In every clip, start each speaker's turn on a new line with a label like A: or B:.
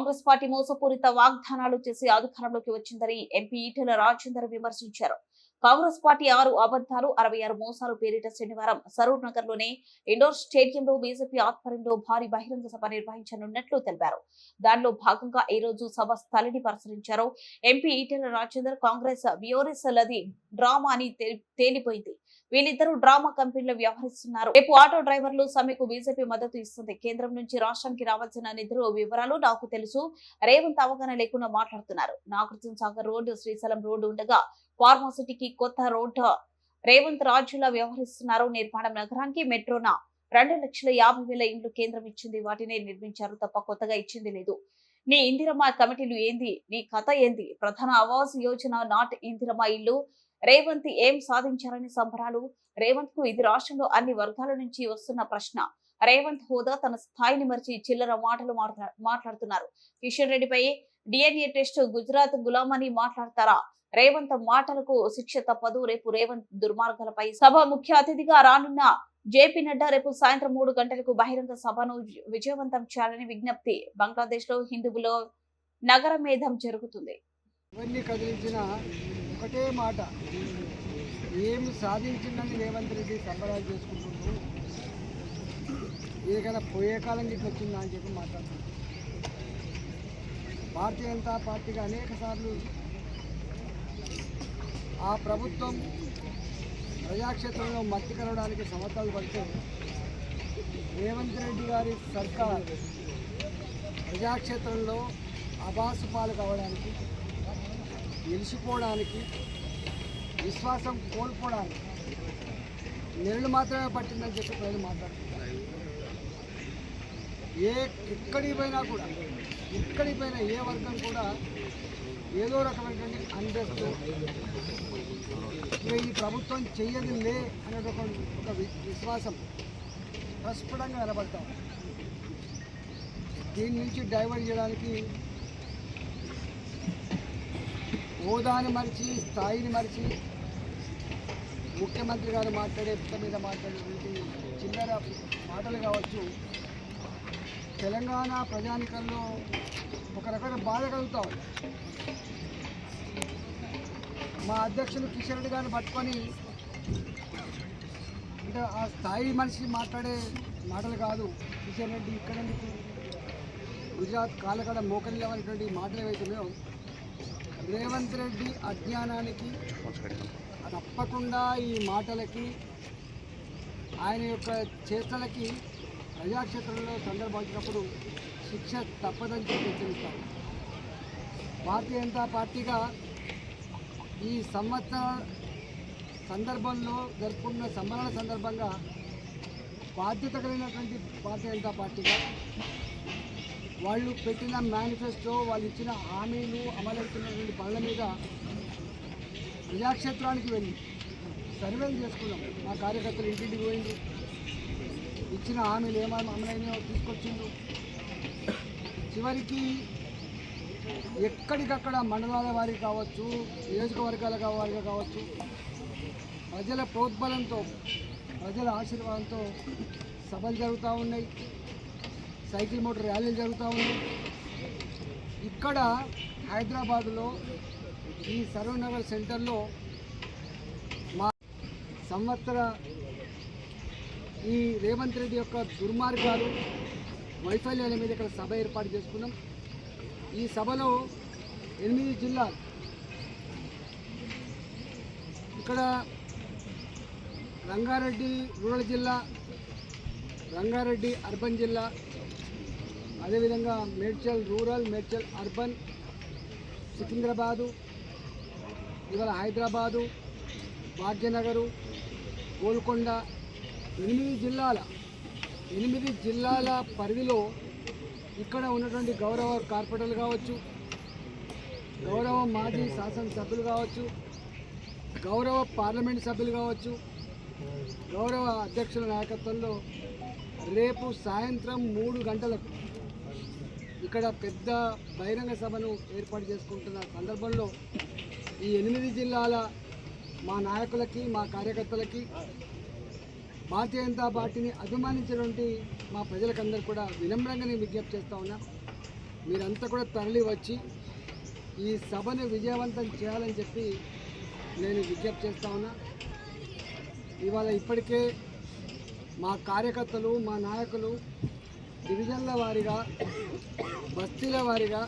A: Congress party మోసపూరిత వాగ్దానాలు చేసి అధికారంలోకి వచ్చిందని ఎంపీ ఈటెల రాజేందర్ విమర్శించారు. కాంగ్రెస్ పార్టీ ఆరు అబద్ధాలు అరవై ఆరు మోసాలు పేరిట శనివారం సరూర్ నగర్లోని ఇండోర్ స్టేడియంలో బీజేపీ ఆధ్వర్యంలో భారీ బహిరంగ సభ నిర్వహించనున్నట్లు తెలిపారు. దానిలో భాగంగా ఈ రోజు సభ స్థలిని పరిశీలించారు. ఎంపీ ఈటెల రాజేందర్ కాంగ్రెస్ వియోరెస్లది డ్రామా అని తేలిపోయింది. వీళ్ళిద్దరూ డ్రామా కంపెనీలో వ్యవహరిస్తున్నారు. రేపు ఆటో డ్రైవర్లు సమ్మెకు బీజేపీ మద్దతు ఇస్తుంది. కేంద్రం నుంచి రాష్ట్రానికి రావాల్సిన నిధులు వివరాలు నాకు తెలుసు. రేవంత్ అవగాహన లేకుండా మాట్లాడుతున్నారు. నాగార్జున సాగర్ రోడ్డు శ్రీశైలం రోడ్డు ఉండగా ఫార్మాసిటీకి కొత్త రోడ్డు. రేవంత్ రాజులా వ్యవహరిస్తున్నారు నిర్మాణం నగరానికి. మెట్రోన? రెండు లక్షల యాభై వేల ఇండ్లు కేంద్రం ఇచ్చింది. వాటినే నిర్మించారు తప్ప కొత్తగా ఇచ్చింది లేదు. నీ ఇందిరమ్మ కమిటీలు ఏంది? నీ కథ ఏంది? ప్రధాన ఆవాస్ యోజన నాట్ ఇందిరమ్మ ఇల్లు. రేవంత్ ఏం సాధించారని సంబరాలు? రేవంత్కు ఇది రాష్ట్రంలో అన్ని వర్గాల నుంచి వస్తున్న ప్రశ్న. రేవంత్ హోదా తన స్థాయిని మరిచి చిల్లర మాటలు మాట్లాడుతున్నారు. కిషన్ రెడ్డిపై డిఎన్ఏ టెస్ట్ గుజరాత్ గులామని మాట్లాడతారా? రేవంత్ మాటలకు శిక్ష తప్పదు. రేపు రేవంత్ దుర్మార్గాలపై సభ ముఖ్య అతిథిగా రానున్న జేపీ నడ్డా రేపు సాయంత్రం మూడు గంటలకు బహిరంగ సభను విజయవంతం చేయాలని విజ్ఞప్తి. బంగ్లాదేశ్లో హిందువులో నగర మేధం జరుగుతుంది.
B: ఇవన్నీ కదిలించిన ఒకటే మాట. ఏమి సాధించిందని రేవంత్ రెడ్డి సంబరాలు చేసుకుంటుండ్రు ఏదైనా పోయే కాలం గిట్ల వచ్చిందా అని చెప్పి మాట్లాడుతున్నారు. భారతీయ జనతా పార్టీగా అనేక సార్లు ఆ ప్రభుత్వం ప్రజాక్షేత్రంలో మట్టి కలవడానికి సమర్థాలు పడితే రేవంత్ రెడ్డి గారి సర్కార్ ప్రజాక్షేత్రంలో అబాసు పాలు కావడానికి నిలిచిపోవడానికి విశ్వాసం కోల్పోవడానికి నెలలు మాత్రమే పట్టిందని చెప్పి ప్రజలు మాట్లాడుతున్నారు. ఏ ఎక్కడికి పోయినా కూడా ఎక్కడికి పోయినా ఏ వర్గం కూడా ఏదో రకమైనటువంటి అంతస్తు. ఇక ఈ ప్రభుత్వం చెయ్యదు అనేది అనే ఒక ఒక వి- విశ్వాసం. ప్రస్ఫుటంగా నిలబడతాం. దీని నుంచి డైవర్ట్ చేయడానికి హోదాని మరిచి స్థాయిని మరిచి ముఖ్యమంత్రి గారు మాట్లాడే మీద మాట్లాడేటువంటి చిల్లర మాటలు కావచ్చు. తెలంగాణ ప్రజానికల్లో ఒక రకమైన బాధ కలుగుతాం మా అధ్యక్షులు కిషన్ రెడ్డి గారిని పట్టుకొని అంటే ఆ స్థాయి మనిషి మాట్లాడే మాటలు కాదు. కిషన్ రెడ్డి ఇక్కడ నుంచి గుజరాత్ కాలకడ మోకరిల్లవనేటువంటి మాటలు ఏవైతున్నాయో రేవంత్ రెడ్డి అజ్ఞానానికి తప్పకుండా ఈ మాటలకి ఆయన యొక్క చేతలకి ప్రజాక్షేత్రంలో సందర్భించినప్పుడు శిక్ష తప్పదని చెప్పి హెచ్చరిస్తారు. భారతీయ జనతా పార్టీగా ఈ సంవత్సర సందర్భంలో జరుపుకున్న సమరణ సందర్భంగా బాధ్యత కలిగినటువంటి భారతీయ జనతా పార్టీగా వాళ్ళు పెట్టిన మేనిఫెస్టో వాళ్ళు ఇచ్చిన హామీలు అమలవుతున్నటువంటి పనుల మీద ప్రజాక్షేత్రానికి వెళ్ళి సర్వేలు చేసుకున్నాం. మా కార్యకర్తలు ఇంటింటికి పోయింది ఇచ్చిన హామీలు ఏమైనా అమలైనాయో తీసుకొచ్చిండు చివరికి ఎక్కడికక్కడ మండలాల వారికి కావచ్చు నియోజకవర్గాల వారిగా కావచ్చు ప్రజల ప్రోద్బలంతో ప్రజల ఆశీర్వాదంతో సభలు జరుగుతూ ఉన్నాయి. సైకిల్ మోటార్ ర్యాలీలు జరుగుతూ ఉన్నాయి. ఇక్కడ హైదరాబాదులో ఈ సరూర్ సెంటర్లో మా సంవత్సర ఈ రేవంత్ రెడ్డి యొక్క దుర్మార్గాలు వైఫల్యాల మీద ఇక్కడ సభ ఏర్పాటు చేసుకున్నాం. ఈ సభలో ఎనిమిది జిల్లాలు ఇక్కడ రంగారెడ్డి రూరల్ జిల్లా రంగారెడ్డి అర్బన్ జిల్లా అదేవిధంగా మేడ్చల్ రూరల్ మేడ్చల్ అర్బన్ సికింద్రాబాదు ఇవాళ హైదరాబాదు భాగ్యనగరు గోల్కొండ ఎనిమిది జిల్లాల ఎనిమిది జిల్లాల పరిధిలో ఇక్కడ ఉన్నటువంటి గౌరవ కార్పొరేటర్లు కావచ్చు గౌరవ మాజీ శాసనసభ్యులు కావచ్చు గౌరవ పార్లమెంట్ సభ్యులు కావచ్చు గౌరవ అధ్యక్షుల నాయకత్వంలో రేపు సాయంత్రం మూడు గంటలకు ఇక్కడ పెద్ద బహిరంగ సభను ఏర్పాటు చేసుకుంటున్న సందర్భంలో ఈ ఎనిమిది జిల్లాల మా నాయకులకి మా కార్యకర్తలకి భారతీయ జనతా పార్టీని అభిమానించినటువంటి మా ప్రజలకందరూ కూడా వినమ్రంగా నేను విజ్ఞప్తి చేస్తా ఉన్నా. మీరంతా కూడా తరలి వచ్చి ఈ సభను విజయవంతం చేయాలని చెప్పి నేను విజ్ఞప్తి చేస్తా ఉన్నా. ఇవాళ ఇప్పటికే మా కార్యకర్తలు మా నాయకులు డివిజన్ల వారీగా బస్తీల వారీగా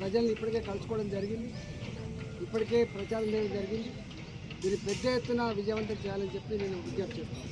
B: ప్రజల్ని ఇప్పటికే కలుసుకోవడం జరిగింది. ఇప్పటికే ప్రచారం చేయడం జరిగింది. దీన్ని పెద్ద ఎత్తున విజయవంతం చేయాలని చెప్పి నేను విజ్ఞప్తి చేస్తాను